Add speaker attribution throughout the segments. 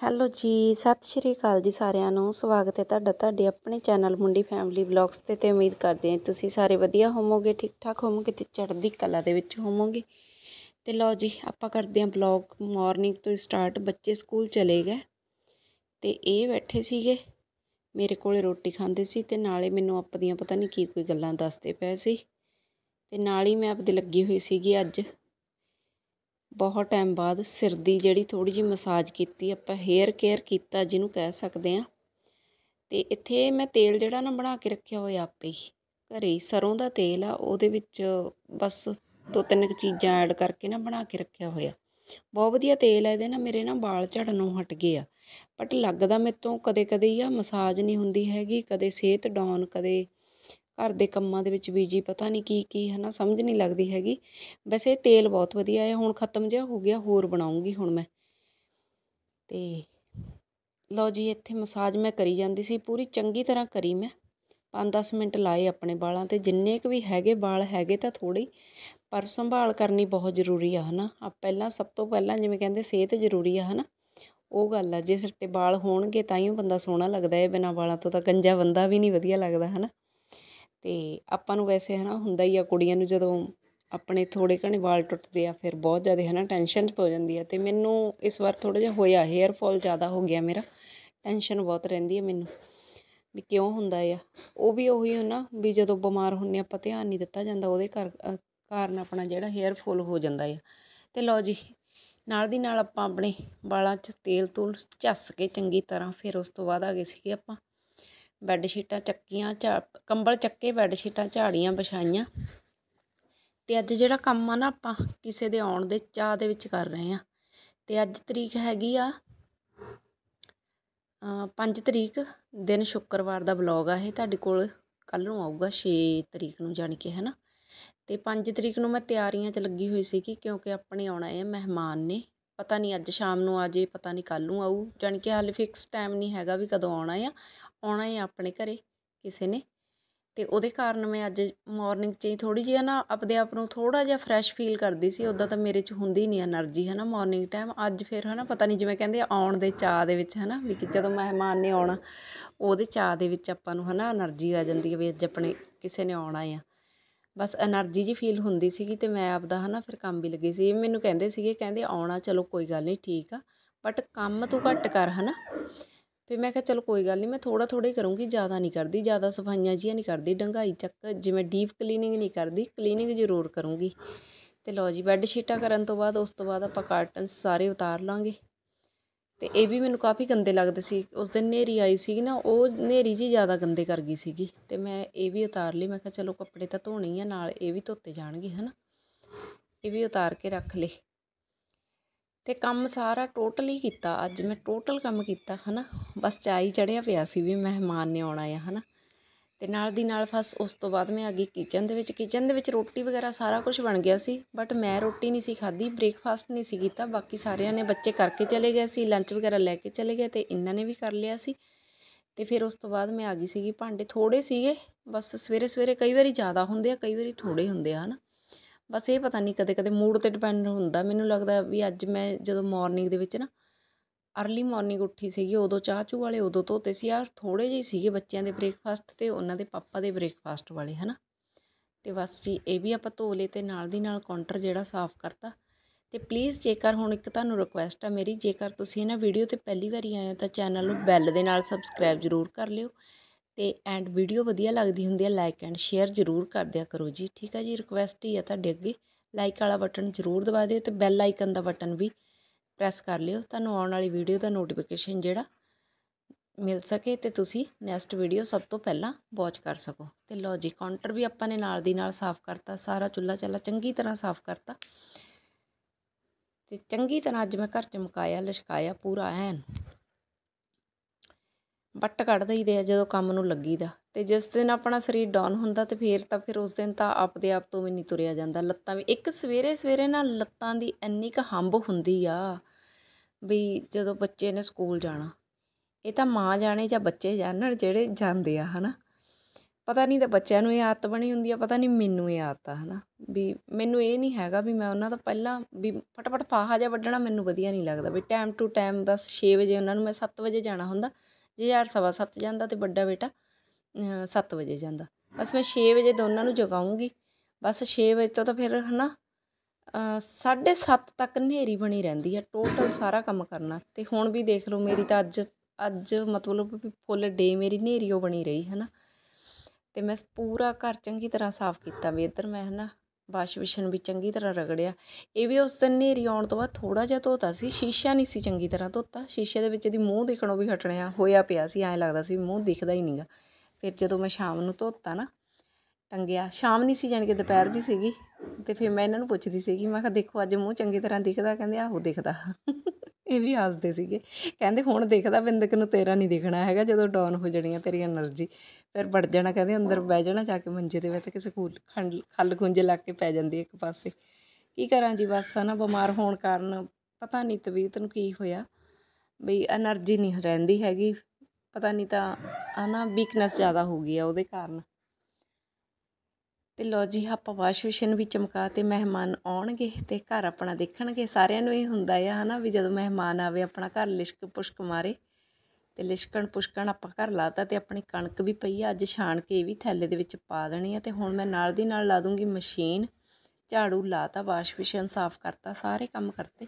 Speaker 1: Hello ਜੀ, ਸਤਿ ਸ਼੍ਰੀ ਅਕਾਲ ਜੀ ਸਾਰਿਆਂ ਨੂੰ। ਸਵਾਗਤ ਹੈ ਤੁਹਾਡਾ, ਤੁਹਾਡੇ ਆਪਣੇ ਚੈਨਲ ਮੁੰਡੀ ਫੈਮਿਲੀ ਵਲੌਗਸ ਤੇ ਤੇ ਉਮੀਦ ਕਰਦੇ ਹਾਂ ਤੁਸੀਂ ਸਾਰੇ ਵਧੀਆ ਹੋਵੋਗੇ ਠੀਕ ਠਾਕ ਹੋਵੋਗੇ ਤੇ ਚੜ੍ਹਦੀ ਕਲਾ ਦੇ ਵਿੱਚ ਹੋਵੋਗੇ। ਤੇ ਲਓ ਜੀ, ਆਪਾਂ ਕਰਦੇ ਹਾਂ ਵਲੌਗ। ਮਾਰਨਿੰਗ ਤੋਂ ਸਟਾਰਟ ਬੱਚੇ ਸਕੂਲ ਚਲੇ ਗਏ ਤੇ ਇਹ ਬੈਠੇ ਸੀਗੇ। ਮੇਰੇ ਕੋਲੇ ਰੋਟੀ ਖਾਂਦੇ ਸੀ ਤੇ ਨਾਲੇ ਮੈਨੂੰ ਆਪਦੀਆਂ ਪਤਾ ਨਹੀਂ ਕੀ ਕੋਈ ਗੱਲਾਂ ਦੱਸਦੇ ਪਏ ਸੀ। ਤੇ ਨਾਲ ਹੀ ਮੈਂ ਆਪਦੇ ਲੱਗੀ ਹੋਈ ਸੀਗੀ ਅੱਜ। ਬਹੁਤ ਟਾਈਮ ਬਾਅਦ ਸਿਰ ਦੀ ਜਿਹੜੀ ਥੋੜ੍ਹੀ ਜਿਹੀ ਮਸਾਜ ਕੀਤੀ, ਆਪਾਂ ਹੇਅਰ ਕੇਅਰ ਕੀਤਾ ਜਿਹਨੂੰ ਕਹਿ ਸਕਦੇ ਹਾਂ। ਅਤੇ ਇੱਥੇ ਮੈਂ ਤੇਲ ਜਿਹੜਾ ਨਾ ਬਣਾ ਕੇ ਰੱਖਿਆ ਹੋਇਆ ਆਪੇ ਹੀ। ਘਰੇ ਹੀ ਸਰੋਂ ਦਾ ਤੇਲ ਆ, ਉਹਦੇ ਵਿੱਚ ਬਸ ਦੋ ਤਿੰਨ ਚੀਜ਼ਾਂ ਐਡ ਕਰਕੇ ਨਾ ਬਣਾ ਕੇ ਰੱਖਿਆ ਹੋਇਆ। ਬਹੁਤ ਵਧੀਆ ਤੇਲ ਹੈ ਇਹਦੇ ਨਾਲ ਮੇਰੇ ਨਾ ਵਾਲ ਝੜਨੋਂ ਹਟ ਗਏ ਆ। ਬਟ ਲੱਗਦਾ ਮੇਰੇ ਤੋਂ ਕਦੇ ਕਦੇ ਹੀ ਆ, ਮਸਾਜ ਨਹੀਂ ਹੁੰਦੀ ਹੈਗੀ, ਕਦੇ ਸਿਹਤ ਡਾਊਨ ਕਦੇ ਘਰ ਦੇ ਕੰਮਾਂ ਦੇ ਵਿੱਚ ਬੀਜੀ ਪਤਾ ਨਹੀਂ ਕੀ ਕੀ ਹੈ ਨਾ ਸਮਝ ਨਹੀਂ ਲੱਗਦੀ ਹੈਗੀ। ਵੈਸੇ ਤੇਲ ਬਹੁਤ ਵਧੀਆ ਹੈ, ਹੁਣ ਖਤਮ ਜਿਹਾ ਹੋ ਗਿਆ, ਹੋਰ ਬਣਾਉਂਗੀ ਹੁਣ ਮੈਂ। ਤੇ ਲਓ ਜੀ, ਇੱਥੇ ਮਸਾਜ ਮੈਂ ਕਰੀ ਜਾਂਦੀ ਸੀ, ਪੂਰੀ ਚੰਗੀ ਤਰ੍ਹਾਂ ਕਰੀ ਮੈਂ। 5-10 ਮਿੰਟ ਲਾਏ ਆਪਣੇ ਵਾਲਾਂ ਤੇ, ਜਿੰਨੇ ਕੁ ਵੀ ਹੈਗੇ ਵਾਲ ਹੈਗੇ ਤਾਂ ਥੋੜੇ ਪਰ ਸੰਭਾਲ ਕਰਨੀ ਬਹੁਤ ਜ਼ਰੂਰੀ ਆ, ਹਨਾ। ਆ ਪਹਿਲਾਂ, ਸਭ ਤੋਂ ਪਹਿਲਾਂ ਜਿਵੇਂ ਕਹਿੰਦੇ, ਸਿਹਤ ਜ਼ਰੂਰੀ ਆ, ਹਨਾ। ਉਹ ਗੱਲ ਆ, ਜੇ ਸਿਰ ਤੇ ਵਾਲ ਹੋਣਗੇ ਤਾਂ ਹੀ ਉਹ ਬੰਦਾ ਸੋਹਣਾ ਲੱਗਦਾ ਹੈ ਬਿਨਾਂ ਵਾਲਾਂ ਤੋਂ ਤਾਂ ਗੰਜਾ ਬੰਦਾ ਵੀ ਨਹੀਂ ਵਧੀਆ ਲੱਗਦਾ, ਹਨਾ। ਅਤੇ ਆਪਾਂ ਨੂੰ ਵੈਸੇ ਹੈ ਨਾ ਹੁੰਦਾ ਹੀ ਆ ਕੁੜੀਆਂ ਨੂੰ ਜਦੋਂ ਆਪਣੇ ਥੋੜ੍ਹੇ ਘਣੇ ਵਾਲ ਟੁੱਟਦੇ ਆ, ਫਿਰ ਬਹੁਤ ਜ਼ਿਆਦਾ ਹੈ ਹਨਾ ਟੈਨਸ਼ਨ ਹੋ ਜਾਂਦੀ ਆ ਅਤੇ ਮੈਨੂੰ ਇਸ ਵਾਰ ਥੋੜ੍ਹਾ ਜਿਹਾ ਹੋਇਆ ਹੇਅਰ ਫਾਲ ਜ਼ਿਆਦਾ ਹੋ ਗਿਆ ਮੇਰਾ ਟੈਨਸ਼ਨ ਬਹੁਤ ਰਹਿੰਦੀ ਹੈ ਮੈਨੂੰ ਵੀ ਕਿਉਂ ਹੁੰਦਾ ਆ। ਉਹ ਵੀ ਉਹੀ ਹੋ ਨਾ ਵੀ ਜਦੋਂ ਬਿਮਾਰ ਹੁੰਨੇ ਆਪਾਂ ਧਿਆਨ ਨਹੀਂ ਦਿੱਤਾ ਜਾਂਦਾ ਉਹਦੇ ਕਰ ਕਾਰਨ ਆਪਣਾ ਜਿਹੜਾ ਹੇਅਰ ਫਾਲ ਹੋ ਜਾਂਦਾ ਆ। ਤੇ ਲਓ ਜੀ, ਨਾਲ ਦੀ ਨਾਲ ਆਪਾਂ ਆਪਣੇ ਵਾਲਾਂ 'ਚ ਤੇਲ ਤੂਲ ਝੱਸ ਕੇ ਚੰਗੀ ਤਰ੍ਹਾਂ ਫਿਰ ਉਸ ਤੋਂ ਬਾਅਦ ਆ ਗਏ ਸੀਗੇ ਆਪਾਂ ਬੈੱਡ ਸ਼ੀਟਾਂ ਚੱਕੀਆਂ, ਝਾ, ਕੰਬਲ ਚੱਕੇ, ਬੈੱਡ ਸ਼ੀਟਾਂ ਝਾੜੀਆਂ, ਵਿਛਾਈਆਂ। ਤੇ ਅੱਜ ਜਿਹੜਾ ਕੰਮ ਆ ਨਾ ਆਪਾਂ ਕਿਸੇ ਦੇ ਆਉਣ ਦੇ, ਚਾਹ ਦੇ ਵਿੱਚ ਕਰ ਰਹੇ ਆ। ਤੇ ਅੱਜ ਤਰੀਕ ਹੈਗੀ ਆ 5 ਤਰੀਕ, ਦਿਨ ਸ਼ੁੱਕਰਵਾਰ ਦਾ ਬਲੌਗ ਆ ਇਹ। ਤੁਹਾਡੇ ਕੋਲ ਕੱਲ ਨੂੰ ਆਊਗਾ 6 ਤਰੀਕ ਨੂੰ ਜਾਣੀ ਕਿ ਹੈ ਨਾ ਤੇ 5 ਤਰੀਕ ਨੂੰ ਮੈਂ ਤਿਆਰੀਆਂ 'ਚ ਲੱਗੀ ਹੋਈ ਸੀ ਕਿ ਕਿਉਂਕਿ ਆਪਣੇ ਆਉਣਾ ਹੈ ਮਹਿਮਾਨ ਨੇ। ਪਤਾ ਨਹੀਂ ਅੱਜ ਸ਼ਾਮ ਨੂੰ ਆ ਜੇ, ਪਤਾ ਨਹੀਂ ਕੱਲ ਨੂੰ ਆਊ। ਜਾਣੀ ਕਿ ਹਾਲੇ ਫਿਕਸ ਟਾਈਮ ਨਹੀਂ ਹੈਗਾ ਵੀ ਕਦੋਂ ਆਉਣਾ ਆ। ਆਉਣਾ ਹੀ ਆਪਣੇ ਘਰੇ ਕਿਸੇ ਨੇ। ਤੇ ਉਹਦੇ ਕਾਰਨ ਮੈਂ ਅੱਜ ਮਾਰਨਿੰਗ 'ਚ ਹੀ ਥੋੜੀ ਜਿਹੀ ਨਾ ਆਪਣੇ ਆਪ ਨੂੰ ਥੋੜਾ ਜਿਹਾ ਫਰੈਸ਼ ਫੀਲ ਕਰਦੀ ਸੀ। ਉਦਾਂ ਤਾਂ ਮੇਰੇ 'ਚ ਹੁੰਦੀ ਨਹੀਂ એનર્ਜੀ ਹੈ ਨਾ ਮਾਰਨਿੰਗ ਟਾਈਮ ਅੱਜ ਫਿਰ ਹੈ ਨਾ ਪਤਾ ਨਹੀਂ ਜਿਵੇਂ ਕਹਿੰਦੇ ਆਉਣ ਦੇ ਚਾਹ ਦੇ ਵਿੱਚ ਹੈ ਨਾ ਵੀ ਕਿ ਜਦੋਂ ਮਹਿਮਾਨ ਨੇ ਆਉਣਾ, ਉਹਦੇ ਚਾਹ ਦੇ ਵਿੱਚ ਆਪਾਂ ਨੂੰ ਹੈ ਨਾ એનર્ਜੀ ਆ ਜਾਂਦੀ ਹੈ ਵੀ ਅੱਜ ਆਪਣੇ ਕਿਸੇ ਨੇ ਆਉਣਾ ਆ। ਬਸ એનર્ਜੀ ਜੀ ਫੀਲ ਹੁੰਦੀ ਸੀਗੀ ਤੇ ਮੈਂ ਆਪਦਾ ਹੈ ਨਾ ਫਿਰ ਕੰਮ ਵੀ ਲੱਗੀ ਸੀ। ਮੈਨੂੰ ਕਹਿੰਦੇ ਸੀਗੇ, ਕਹਿੰਦੇ ਆਉਣਾ, ਚਲੋ ਕੋਈ ਗੱਲ ਨਹੀਂ ਠੀਕ ਆ। ਬਟ ਕੰਮ ਤੂੰ ਘੱਟ ਕਰ ਹੈ ਨਾ ਫਿਰ ਮੈਂ ਕਿਹਾ ਚਲੋ ਕੋਈ ਗੱਲ ਨਹੀਂ, ਮੈਂ ਥੋੜਾ ਥੋੜਾ ਹੀ ਕਰੂੰਗੀ, ਜ਼ਿਆਦਾ ਨਹੀਂ ਕਰਦੀ, ਜ਼ਿਆਦਾ ਸਫਾਈਆਂ ਜੀਆਂ ਨਹੀਂ ਕਰਦੀ, ਡੰਗਾਈ ਚੱਕ ਜਿਵੇਂ ਡੀਪ ਕਲੀਨਿੰਗ ਨਹੀਂ ਕਰਦੀ ਕਲੀਨਿੰਗ ਜ਼ਰੂਰ ਕਰੂੰਗੀ। ਤੇ ਲਓ ਜੀ ਬੈੱਡ ਸ਼ੀਟਾਂ ਕਰਨ ਤੋਂ ਬਾਅਦ, ਉਸ ਤੋਂ ਬਾਅਦ ਆਪਾਂ ਕਾਰਟਨਸ ਸਾਰੇ ਉਤਾਰ ਲਾਂਗੇ। ਤੇ ਇਹ ਵੀ ਮੈਨੂੰ ਕਾਫੀ ਗੰਦੇ ਲੱਗਦੇ ਸੀ, ਉਸ ਦਿਨ ਨੇਰੀ ਆਈ ਸੀ ਨਾ, ਉਹ ਨੇਰੀ ਜੀ ਜ਼ਿਆਦਾ ਗੰਦੇ ਕਰ ਗਈ ਸੀਗੀ। ਤੇ ਮੈਂ ਇਹ ਵੀ ਉਤਾਰ ਲਈ, ਮੈਂ ਕਿਹਾ ਚਲੋ ਕੱਪੜੇ ਤਾਂ ਧੋਣੇ ਹੀ ਆ, ਨਾਲ ਇਹ ਵੀ ਧੋਤੇ ਜਾਣਗੇ, ਹਨਾ? ਇਹ ਵੀ ਉਤਾਰ ਕੇ ਰੱਖ ਲਏ। ਤੇ ਕੰਮ ਸਾਰਾ ਟੋਟਲ ਹੀ ਕੀਤਾ। ਅੱਜ ਮੈਂ ਟੋਟਲ ਕੰਮ ਕੀਤਾ, ਹਨਾ। ਬਸ ਚਾਈ ਚੜਿਆ ਪਿਆ ਸੀ ਵੀ ਮਹਿਮਾਨ ਨੇ ਆਉਣਾ ਆ, ਹਨਾ। ਤੇ ਨਾਲ ਦੀ ਨਾਲ ਫਸ ਉਸ ਤੋਂ ਬਾਅਦ ਮੈਂ ਆ ਗਈ ਕਿਚਨ ਦੇ ਵਿੱਚ। ਕਿਚਨ ਦੇ ਵਿੱਚ ਰੋਟੀ ਵਗੈਰਾ ਸਾਰਾ ਕੁਝ ਬਣ ਗਿਆ ਸੀ ਬਟ ਮੈਂ ਰੋਟੀ ਨਹੀਂ ਸੀ ਖਾਧੀ ਬ੍ਰੇਕਫਾਸਟ ਨਹੀਂ ਸੀ ਕੀਤਾ। ਬਾਕੀ ਸਾਰਿਆਂ ਨੇ ਬੱਚੇ ਕਰਕੇ ਚਲੇ ਗਏ ਸੀ ਲੰਚ ਵਗੈਰਾ ਲੈ ਕੇ ਚਲੇ ਗਏ ਤੇ ਇਹਨਾਂ ਨੇ ਵੀ ਕਰ ਲਿਆ ਸੀ। ਤੇ ਫਿਰ ਉਸ ਤੋਂ ਬਾਅਦ ਮੈਂ ਆ ਗਈ ਸੀਗੀ ਭਾਂਡੇ। ਥੋੜੇ ਸੀਗੇ, ਬਸ ਸਵੇਰੇ ਸਵੇਰੇ ਕਈ ਵਾਰੀ ਜ਼ਿਆਦਾ ਹੁੰਦੇ ਆ, ਕਈ ਵਾਰੀ ਥੋੜੇ ਹੁੰਦੇ ਆ, ਹਨਾ। ਬਸ ਇਹ ਪਤਾ ਨਹੀਂ ਕਦੇ ਕਦੇ ਮੂਡ ਤੇ ਡਿਪੈਂਡ ਹੁੰਦਾ। ਮੈਨੂੰ ਲੱਗਦਾ ਵੀ ਅੱਜ ਮੈਂ ਜਦੋਂ ਮਾਰਨਿੰਗ ਦੇ ਵਿੱਚ ਨਾ ਅਰਲੀ ਮਾਰਨਿੰਗ ਉੱਠੀ ਸੀਗੀ, ਉਦੋਂ ਚਾਹ ਚੂ ਵਾਲੇ, ਉਦੋਂ ਧੋਤੇ ਸੀ। ਆ ਥੋੜੇ ਜਿਹੇ ਸੀਗੇ ਬੱਚਿਆਂ ਦੇ ਬ੍ਰੇਕਫਾਸਟ ਤੇ ਉਹਨਾਂ ਦੇ ਪਾਪਾ ਦੇ ਬ੍ਰੇਕਫਾਸਟ ਵਾਲੇ, ਹਨਾ? ਤੇ ਬਸ ਜੀ, ਇਹ ਵੀ ਆਪਾਂ ਧੋ ਲਏ ਤੇ ਨਾਲ ਦੀ ਨਾਲ ਕਾਊਂਟਰ ਜਿਹੜਾ ਸਾਫ਼ ਕਰਤਾ। ਤੇ ਪਲੀਜ਼ ਜੇਕਰ ਹੁਣ ਇੱਕ ਤੁਹਾਨੂੰ ਰਿਕੁਐਸਟ ਆ ਮੇਰੀ, ਜੇਕਰ ਤੁਸੀਂ ਇਹਨਾਂ ਵੀਡੀਓ ਤੇ ਪਹਿਲੀ ਵਾਰੀ ਆਏ ਹੋ ਤਾਂ ਚੈਨਲ ਨੂੰ ਬੈਲ ਦੇ ਨਾਲ ਸਬਸਕ੍ਰਾਈਬ ਜ਼ਰੂਰ ਕਰ ਲਿਓ। ਅਤੇ ਐਂਡ ਵੀਡੀਓ ਵਧੀਆ ਲੱਗਦੀ ਹੁੰਦੀ ਹੈ ਲਾਈਕ ਐਂਡ ਸ਼ੇਅਰ ਜ਼ਰੂਰ ਕਰ ਦਿਆ ਕਰੋ ਜੀ। ਠੀਕ ਹੈ ਜੀ ਰਿਕੁਐਸਟ ਹੀ ਹੈ ਤੁਹਾਡੇ ਅੱਗੇ। ਲਾਈਕ ਵਾਲਾ ਬਟਨ ਜ਼ਰੂਰ ਦਬਾ ਦਿਓ ਅਤੇ ਬੈਲ ਆਈਕਨ ਦਾ ਬਟਨ ਵੀ ਪ੍ਰੈਸ ਕਰ ਲਿਓ। ਤੁਹਾਨੂੰ ਆਉਣ ਵਾਲੀ ਵੀਡੀਓ ਦਾ ਨੋਟੀਫਿਕੇਸ਼ਨ ਜਿਹੜਾ ਮਿਲ ਸਕੇ ਤੇ ਤੁਸੀਂ ਨੈਕਸਟ ਵੀਡੀਓ ਸਭ ਤੋਂ ਪਹਿਲਾਂ ਵਾਚ ਕਰ ਸਕੋ। ਤੇ ਲਓ ਜੀ ਕਾਊਂਟਰ ਵੀ ਆਪਾਂ ਨੇ ਨਾਲ ਦੀ ਨਾਲ ਸਾਫ਼ ਕਰਤਾ, ਸਾਰਾ ਚੁੱਲ੍ਹਾ ਚੱਲਾ ਚੰਗੀ ਤਰ੍ਹਾਂ ਸਾਫ਼ ਕਰਤਾ। ਤੇ ਚੰਗੀ ਤਰ੍ਹਾਂ ਅੱਜ ਮੈਂ ਘਰ ਚ ਮੁਕਾਇਆ, ਲਸ਼ਕਾਇਆ ਪੂਰਾ ਐਨ। ਬੱਟ ਕੱਢ ਦਈਦੇ ਆ ਜਦੋਂ ਕੰਮ ਨੂੰ ਲੱਗੀਦਾ। ਅਤੇ ਜਿਸ ਦਿਨ ਆਪਣਾ ਸਰੀਰ ਡਾਊਨ ਹੁੰਦਾ ਤੇ ਫੇਰ ਤਾਂ ਫਿਰ ਉਸ ਦਿਨ ਤਾਂ ਆਪਦੇ ਆਪ ਤੋਂ ਵੀ ਨਹੀਂ ਤੁਰਿਆ ਜਾਂਦਾ। ਲੱਤਾਂ ਵੀ, ਇੱਕ ਸਵੇਰੇ ਸਵੇਰੇ ਨਾ ਲੱਤਾਂ ਦੀ ਇੰਨੀ ਕੁ ਹੰਬ ਹੁੰਦੀ ਆ ਵੀ ਜਦੋਂ ਬੱਚੇ ਨੇ ਸਕੂਲ ਜਾਣਾ, ਇਹ ਤਾਂ ਮਾਂ ਜਾਣੇ ਜਾਂ ਬੱਚੇ ਜਾਣਨ ਜਿਹੜੇ ਜਾਂਦੇ ਆ, ਹਨਾ। ਪਤਾ ਨਹੀਂ ਤਾਂ ਬੱਚਿਆਂ ਨੂੰ ਇਹ ਆਦਤ ਬਣੀ ਹੁੰਦੀ ਆ, ਪਤਾ ਨਹੀਂ ਮੈਨੂੰ ਇਹ ਆਦਤ ਆ, ਹਨਾ। ਵੀ ਮੈਨੂੰ ਇਹ ਨਹੀਂ ਹੈਗਾ ਵੀ ਮੈਂ ਉਹਨਾਂ ਦਾ ਪਹਿਲਾਂ ਵੀ ਫਟਾਫਟ ਫਾਹਾ ਜਿਹਾ ਵੱਢਣਾ ਮੈਨੂੰ ਵਧੀਆ ਨਹੀਂ ਲੱਗਦਾ। ਵੀ ਟਾਈਮ ਟੂ ਟਾਈਮ ਬਸ 6 ਵਜੇ ਉਹਨਾਂ ਨੂੰ ਮੈਂ 7 ਵਜੇ ਜਾਣਾ ਹੁੰਦਾ। ਜੇ ਯਾਰ ਸਵਾ 7 ਜਾਂਦਾ ਤੇ ਵੱਡਾ ਬੇਟਾ 7 ਵਜੇ ਜਾਂਦਾ। ਬਸ ਮੈਂ 6 ਵਜੇ ਦੋਨਾਂ ਨੂੰ ਜਗਾਉਂਗੀ। ਬਸ 6 ਵਜੇ ਤੋਂ ਤਾਂ ਫਿਰ ਹਨਾ ਸਾਢੇ 7 ਤੱਕ ਹਨੇਰੀ ਬਣੀ ਰਹਿੰਦੀ ਆ ਟੋਟਲ ਸਾਰਾ ਕੰਮ ਕਰਨਾ। ਤੇ ਹੁਣ ਵੀ ਦੇਖ ਲਓ, ਮੇਰੀ ਤਾਂ ਅੱਜ ਅੱਜ ਮਤਲਬ ਵੀ ਫੁੱਲ ਡੇ ਮੇਰੀ ਹਨੇਰੀ ਉਹ ਬਣੀ ਰਹੀ ਹੈ ਨਾ ਤੇ ਮੈਂ ਪੂਰਾ ਘਰ ਚੰਗੀ ਤਰ੍ਹਾਂ ਸਾਫ਼ ਕੀਤਾ ਵੀ ਇੱਧਰ ਮੈਂ ਹਨਾ ਵਾਸ਼ ਵਿਸ਼ਨ ਵੀ ਚੰਗੀ ਤਰ੍ਹਾਂ ਰਗੜਿਆ। ਇਹ ਵੀ ਉਸ ਦਿਨ ਹਨੇਰੀ ਆਉਣ ਤੋਂ ਬਾਅਦ ਥੋੜਾ ਜਿਹਾ ਧੋਤਾ ਸੀ। ਸ਼ੀਸ਼ਾ ਨਹੀਂ ਸੀ ਚੰਗੀ ਤਰ੍ਹਾਂ ਧੋਤਾ। ਸ਼ੀਸ਼ੇ ਦੇ ਵਿੱਚ ਦੀ ਮੂੰਹ ਦਿਖਣੋਂ ਵੀ ਹਟਣਿਆ ਹੋਇਆ ਪਿਆ ਸੀ। ਐਂ ਲੱਗਦਾ ਸੀ ਮੂੰਹ ਦਿਖਦਾ ਹੀ ਨਹੀਂਗਾ ਫਿਰ ਜਦੋਂ ਮੈਂ ਸ਼ਾਮ ਨੂੰ ਧੋਤਾ ਨਾ, ਟੰਗਿਆ। ਸ਼ਾਮ ਨਹੀਂ ਸੀ, ਜਾਣੀ ਕਿ ਦੁਪਹਿਰ ਦੀ ਸੀਗੀ। ਤੇ ਫਿਰ ਮੈਂ ਇਹਨਾਂ ਨੂੰ ਪੁੱਛਦੀ ਸੀਗੀ, ਮੈਂ ਕਿਹਾ, ਦੇਖੋ, ਅੱਜ ਮੂੰਹ ਚੰਗੀ ਤਰ੍ਹਾਂ ਦਿਖਦਾ? ਕਹਿੰਦੇ, ਆਹੋ, ਦਿਖਦਾ। ਇਹ ਵੀ ਹੱਸਦੇ ਸੀਗੇ। ਕਹਿੰਦੇ ਹੁਣ ਦੇਖਦਾ ਬਿੰਦਕ ਨੂੰ ਤੇਰਾ ਨਹੀਂ ਦੇਖਣਾ ਹੈਗਾ, ਜਦੋਂ ਡਾਊਨ ਹੋ ਜਾਣੀ ਤੇਰੀ એનર્ਜੀ ਫਿਰ ਵੜ ਜਾਣਾ, ਕਹਿੰਦੇ ਅੰਦਰ ਬਹਿ ਜਾਣਾ, ਜਾ ਕੇ ਮੰਜੇ ਤੇ ਬਹਿ ਤੇ ਕਿਸੇ ਖੂਲ, ਖੰਡ, ਖੱਲ ਖੁੰਝੇ ਲਾ ਕੇ ਪੈ ਜਾਂਦੀ ਇੱਕ ਪਾਸੇ। ਕੀ ਕਰਾਂ ਜੀ ਬਸ ਆ ਨਾ ਬਿਮਾਰ ਹੋਣ ਕਾਰਨ ਪਤਾ ਨਹੀਂ ਤਬੀਅਤ ਨੂੰ ਕੀ ਹੋਇਆ। ਬਈ એનર્ਜੀ ਨਹੀਂ ਰਹਿੰਦੀ ਹੈਗੀ। ਪਤਾ ਨਹੀਂ ਤਾਂ ਆ ਨਾ ਵੀਕਨੈਸ ਜ਼ਿਆਦਾ ਹੋ ਗਈ ਆ ਉਹਦੇ ਕਾਰਨ। ਤੇ ਲੋ ਜੀ, ਆਪਾਂ ਵਾਸ਼ ਵਿਸ਼ਨ ਵੀ ਚਮਕਾ ਤੇ ਮਹਿਮਾਨ ਆਉਣਗੇ ਤੇ ਘਰ ਆਪਣਾ ਦੇਖਣਗੇ। ਸਾਰਿਆਂ ਨੂੰ ਇਹ ਹੁੰਦਾ ਆ, ਹਨਾ, ਵੀ ਜਦੋਂ ਮਹਿਮਾਨ ਆਵੇ ਆਪਣਾ ਘਰ ਲਿਸ਼ਕ ਪੁਸ਼ਕ ਮਾਰੇ ਤੇ ਲਿਸ਼ਕਣ ਪੁਸ਼ਕਣ ਆਪਾਂ ਘਰ ਲਾਤਾ ਤੇ ਆਪਣੀ ਕਣਕ ਵੀ ਪਈ ਆ, ਅੱਜ ਛਾਣ ਕੇ ਇਹ ਵੀ ਥੈਲੇ ਦੇ ਵਿੱਚ ਪਾ ਦੇਣੀ ਆ ਤੇ ਹੁਣ ਮੈਂ ਨਾਲ ਦੀ ਨਾਲ ਲਾ ਦੂੰਗੀ ਮਸ਼ੀਨ, ਝਾੜੂ ਲਾਤਾ ਵਾਸ਼ ਵਿਸ਼ਨ ਸਾਫ਼ ਕਰਤਾ, ਸਾਰੇ ਕੰਮ ਕਰਤੇ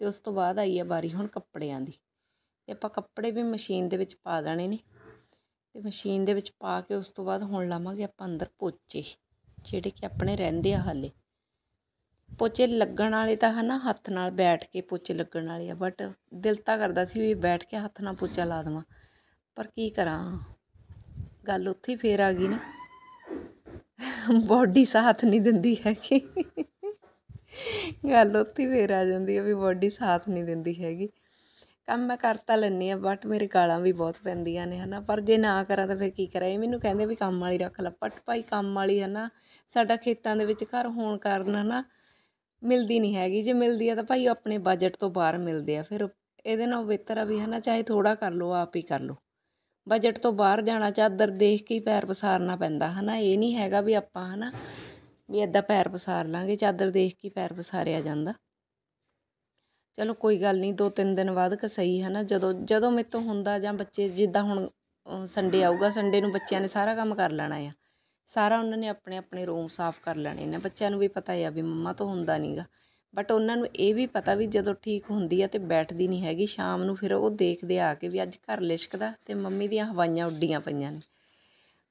Speaker 1: ਤੇ ਉਸ ਤੋਂ ਬਾਅਦ ਆਈ ਆ ਵਾਰੀ ਹੁਣ ਕੱਪੜਿਆਂ ਦੀ ਤੇ ਆਪਾਂ ਕੱਪੜੇ ਵੀ ਮਸ਼ੀਨ ਦੇ ਵਿੱਚ ਪਾ ਦੇਣੇ ਨੇ ਤੇ ਮਸ਼ੀਨ ਦੇ ਵਿੱਚ ਪਾ ਕੇ ਉਸ ਤੋਂ ਬਾਅਦ ਹੁਣ ਲਾਵਾਂਗੇ ਆਪਾਂ ਅੰਦਰ ਪੋਚੇ। ਜਿਹੜੇ ਕਿ ਆਪਣੇ ਰਹਿੰਦੇ ਆ ਹਾਲੇ। ਪੋਚੇ ਲੱਗਣ ਵਾਲੇ ਤਾਂ ਹਨਾ, ਹੱਥ ਨਾਲ ਬੈਠ ਕੇ ਪੋਚੇ ਲੱਗਣ ਵਾਲੇ ਆ ਬਟ ਦਿਲ ਤਾਂ ਕਰਦਾ ਸੀ ਵੀ ਬੈਠ ਕੇ ਹੱਥ ਨਾਲ ਪੋਚਾ ਲਾ ਦੇਵਾਂ। ਪਰ ਕੀ ਕਰਾਂ? ਗੱਲ ਉੱਥੇ ਫੇਰ ਆ ਗਈ ਨਾ। ਬੋਡੀ ਸਾਥ ਨਹੀਂ ਦਿੰਦੀ ਹੈਗੀ। ਗੱਲ ਉੱਥੇ ਫੇਰ ਆ ਜਾਂਦੀ ਹੈ ਵੀ ਬੋਡੀ ਸਾਥ ਨਹੀਂ ਦਿੰਦੀ ਹੈਗੀ। ਕੰਮ ਮੈਂ ਕਰ ਤਾਂ ਲੈਂਦੀ ਆ ਬਟ ਮੇਰੇ ਗਾਲਾਂ ਵੀ ਬਹੁਤ ਪੈਂਦੀਆਂ ਨੇ, ਹਨਾ। ਪਰ ਜੇ ਨਾ ਕਰਾਂ ਤਾਂ ਫਿਰ ਕੀ ਕਰਾਂ? ਇਹ ਮੈਨੂੰ ਕਹਿੰਦੇ ਵੀ ਕੰਮ ਵਾਲੀ ਰੱਖ ਲੈ। ਪਟ ਭਾਈ ਕੰਮ ਵਾਲੀ, ਹਨਾ, ਸਾਡਾ ਖੇਤਾਂ ਦੇ ਵਿੱਚ ਘਰ ਹੋਣ ਕਾਰਨ, ਹਨਾ, ਮਿਲਦੀ ਨਹੀਂ ਹੈਗੀ। ਜੇ ਮਿਲਦੀ ਆ ਤਾਂ ਭਾਈ ਆਪਣੇ ਬਜਟ ਤੋਂ ਬਾਹਰ ਮਿਲਦੇ ਆ। ਫਿਰ ਇਹਦੇ ਨਾਲ ਬਿਹਤਰ ਆ ਵੀ, ਹਨਾ, ਚਾਹੇ ਥੋੜਾ ਕਰ ਲਓ, ਆਪ ਹੀ ਕਰ ਲਓ। ਬਜਟ ਤੋਂ ਬਾਹਰ ਜਾਣਾ, ਚਾਦਰ ਦੇਖ ਕੇ ਪੈਰ ਪਸਾਰਨਾ ਪੈਂਦਾ, ਹਨਾ। ਇਹ ਨਹੀਂ ਹੈਗਾ ਵੀ ਆਪਾਂ, ਹਨਾ, ਵੀ ਐਦਾਂ ਪੈਰ ਪਸਾਰ ਲਾਂਗੇ, ਚਾਦਰ ਦੇਖ ਕੇ ਪੈਰ ਪਸਾਰਿਆ ਜਾਂਦਾ। ਚਲੋ ਕੋਈ ਗੱਲ ਨਹੀਂ, ਦੋ ਤਿੰਨ ਦਿਨ ਬਾਅਦ ਕ ਸਹੀ ਹੈ ਨਾ। ਜਦੋਂ ਜਦੋਂ ਮੇਰੇ ਤੋਂ ਹੁੰਦਾ ਜਾਂ ਬੱਚੇ ਜਿੱਦਾਂ ਹੁਣ ਸੰਡੇ ਆਊਗਾ ਸੰਡੇ ਨੂੰ ਬੱਚਿਆਂ ਨੇ ਸਾਰਾ ਕੰਮ ਕਰ ਲੈਣਾ ਆ। ਸਾਰਾ ਉਹਨਾਂ ਨੇ ਆਪਣੇ ਆਪਣੇ ਰੂਮ ਸਾਫ਼ ਕਰ ਲੈਣੇ ਨੇ। ਬੱਚਿਆਂ ਨੂੰ ਵੀ ਪਤਾ ਆ ਵੀ ਮੰਮਾ ਤੋਂ ਹੁੰਦਾ ਨਹੀਂਗਾ ਬਟ ਉਹਨਾਂ ਨੂੰ ਇਹ ਵੀ ਪਤਾ ਵੀ ਜਦੋਂ ਠੀਕ ਹੁੰਦੀ ਆ ਤੇ ਬੈਠਦੀ ਨਹੀਂ ਹੈਗੀ, ਸ਼ਾਮ ਨੂੰ ਫਿਰ ਉਹ ਦੇਖਦੇ ਆ ਕੇ ਵੀ ਅੱਜ ਘਰ ਲਿਸ਼ਕਦਾ ਤੇ ਮੰਮੀ ਦੀਆਂ ਹਵਾਈਆਂ ਉੱਡੀਆਂ ਪਈਆਂ ਨੇ।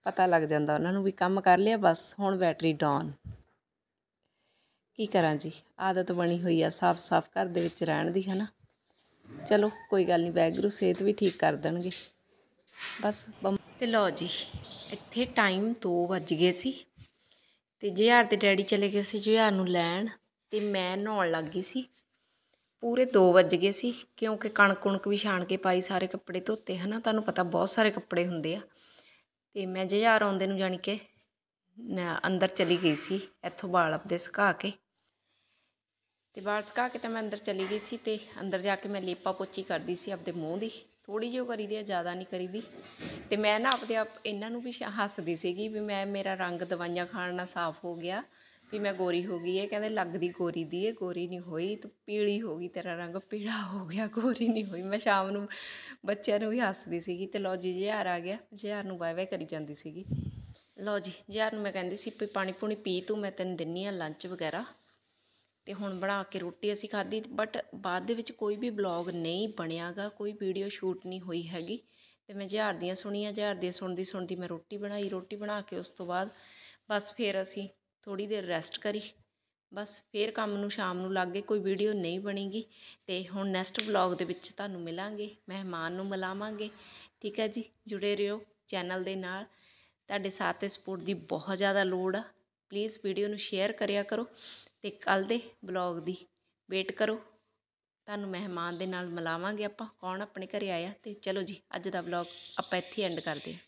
Speaker 1: ਪਤਾ ਲੱਗ ਜਾਂਦਾ ਉਹਨਾਂ ਨੂੰ ਵੀ ਕੰਮ ਕਰ ਲਿਆ, ਬਸ ਹੁਣ ਬੈਟਰੀ ਡਾਊਨ ਕੀ ਕਰਾਂ ਜੀ? ਆਦਤ ਬਣੀ ਹੋਈ ਆ, ਸਾਫ਼-ਸਾਫ਼ ਘਰ ਦੇ ਵਿੱਚ ਰਹਿਣ ਦੀ, ਹਨਾ? ਚਲੋ, ਕੋਈ ਗੱਲ ਨਹੀਂ ਵੈਗਰੂ ਸਿਹਤ ਵੀ ਠੀਕ ਕਰ ਦੇਣਗੇ। ਬਸ ਤੇ ਲਓ ਜੀ, ਇੱਥੇ ਟਾਈਮ 2 ਵੱਜ ਗਏ ਸੀ ਤੇ ਜੁਝਾਰ ਦੇ ਡੈਡੀ ਚਲੇ ਗਏ ਸੀ ਜੁਝਾਰ ਨੂੰ ਲੈਣ ਤੇ ਮੈਂ ਨਹਾਉਣ ਲੱਗ ਗਈ ਸੀ। ਪੂਰੇ 2 ਵੱਜ ਗਏ ਸੀ, ਕਿਉਂਕਿ ਕਣਕ ਕੁਣਕ ਵੀ ਛਾਣ ਕੇ ਪਾਈ ਸਾਰੇ ਕੱਪੜੇ ਧੋਤੇ, ਹਨਾ? ਤੁਹਾਨੂੰ ਪਤਾ ਬਹੁਤ ਸਾਰੇ ਕੱਪੜੇ ਹੁੰਦੇ ਆ। ਤੇ ਮੈਂ ਜੁਝਾਰ ਆਉਂਦੇ ਨੂੰ ਜਾਣੀ ਕਿ ਅੰਦਰ ਚਲੀ ਗਈ ਸੀ, ਇੱਥੋਂ ਵਾਲ ਆਪਦੇ ਸੁਕਾ ਕੇ। ਤੇ ਵਾਲ ਸੁਕਾ ਕੇ ਤਾਂ ਮੈਂ ਅੰਦਰ ਚਲੀ ਗਈ ਸੀ ਤੇ ਅੰਦਰ ਜਾ ਕੇ ਮੈਂ ਲੇਪਾ ਪੋਚੀ ਕਰਦੀ ਸੀ ਆਪਦੇ ਮੂੰਹ ਦੀ। ਥੋੜੀ ਜਿਹੀ ਕਰੀਦੀ ਆ, ਜ਼ਿਆਦਾ ਨਹੀਂ ਕਰੀਦੀ। ਤੇ ਮੈਂ ਨਾ ਆਪਦੇ ਆਪ, ਇਹਨਾਂ ਨੂੰ ਵੀ ਹੱਸਦੀ ਸੀਗੀ ਵੀ ਮੈਂ, ਮੇਰਾ ਰੰਗ ਦਵਾਈਆਂ ਖਾਣ ਨਾਲ ਸਾਫ਼ ਹੋ ਗਿਆ, ਵੀ ਮੈਂ ਗੋਰੀ ਹੋ ਗਈ ਇਹ ਕਹਿੰਦੇ ਲੱਗਦੀ ਗੋਰੀ ਦੀ ਇਹ ਗੋਰੀ ਨਹੀਂ ਹੋਈ, ਤੂੰ ਪੀਲੀ ਹੋ ਗਈ, ਤੇਰਾ ਰੰਗ ਪੀਲਾ ਹੋ ਗਿਆ, ਗੋਰੀ ਨਹੀਂ ਹੋਈ। ਮੈਂ ਸ਼ਾਮ ਨੂੰ ਬੱਚਿਆਂ ਨੂੰ ਵੀ ਹੱਸਦੀ ਸੀਗੀ ਤੇ ਲੋ ਜੀ, ਜਿਹਾਰ ਆ ਗਿਆ। ਜਿਹਾਰ ਨੂੰ ਬਾਏ ਬਾਏ ਕਰੀ ਜਾਂਦੀ ਸੀਗੀ। ਲੋ ਜੀ, ਜਿਹਾਰ ਨੂੰ ਮੈਂ ਕਹਿੰਦੀ ਸੀ ਵੀ ਪਾਣੀ ਪੂਣੀ ਪੀ ਤੂੰ, ਮੈਂ ਤੈਨੂੰ ਦਿੰਨੀ ਆ ਲੰਚ ਵਗੈਰਾ। ਤੇ ਹੁਣ ਬਣਾ ਕੇ ਰੋਟੀ ਅਸੀਂ ਖਾਧੀ ਬਟ ਬਾਅਦ ਦੇ ਵਿੱਚ ਕੋਈ ਵੀ ਬਲੌਗ ਨਹੀਂ ਬਣਿਆਗਾ, ਕੋਈ ਵੀਡੀਓ ਸ਼ੂਟ ਨਹੀਂ ਹੋਈ ਹੈਗੀ। ਤੇ ਮੈਂ ਜਿਹਾਰ ਦੀਆਂ ਸੁਣੀਆਂ, ਜਿਹਾਰ ਦੀਆਂ ਸੁਣਦੀ ਸੁਣਦੀ ਮੈਂ ਰੋਟੀ ਬਣਾਈ, ਰੋਟੀ ਬਣਾ ਕੇ ਉਸ ਤੋਂ ਬਾਅਦ ਬਸ ਫਿਰ ਅਸੀਂ ਥੋੜੀ ਦੇਰ ਰੈਸਟ ਕਰੀ। ਬਸ ਫਿਰ ਕੰਮ ਨੂੰ, ਸ਼ਾਮ ਨੂੰ ਲੱਗ ਗਏ ਕੋਈ ਵੀਡੀਓ ਨਹੀਂ ਬਣੇਗੀ ਤੇ ਹੁਣ ਨੈਕਸਟ ਵਲੌਗ ਦੇ ਵਿੱਚ ਤੁਹਾਨੂੰ ਮਿਲਾਂਗੇ, ਮਹਿਮਾਨ ਨੂੰ ਮਿਲਾਵਾਂਗੇ। ਠੀਕ ਹੈ ਜੀ, ਜੁੜੇ ਰਹੋ ਚੈਨਲ ਦੇ ਨਾਲ। ਤੁਹਾਡੇ ਸਾਥ ਤੇ ਸਪੋਰਟ ਦੀ ਬਹੁਤ ਜ਼ਿਆਦਾ ਲੋੜ ਆ। ਪਲੀਜ਼ ਵੀਡੀਓ ਨੂੰ ਸ਼ੇਅਰ ਕਰਿਆ ਕਰੋ ਤੇ ਕੱਲ ਦੇ ਬਲੌਗ ਦੀ ਵੇਟ ਕਰੋ। ਤੁਹਾਨੂੰ ਮਹਿਮਾਨ ਦੇ ਨਾਲ ਮਿਲਾਵਾਂਗੇ ਆਪਾਂ, ਕੌਣ ਆਪਣੇ ਘਰੇ ਆਇਆ ਤੇ ਚਲੋ ਜੀ, ਅੱਜ ਦਾ ਬਲੌਗ ਆਪਾਂ ਇੱਥੇ ਐਂਡ ਕਰਦੇ ਹਾਂ।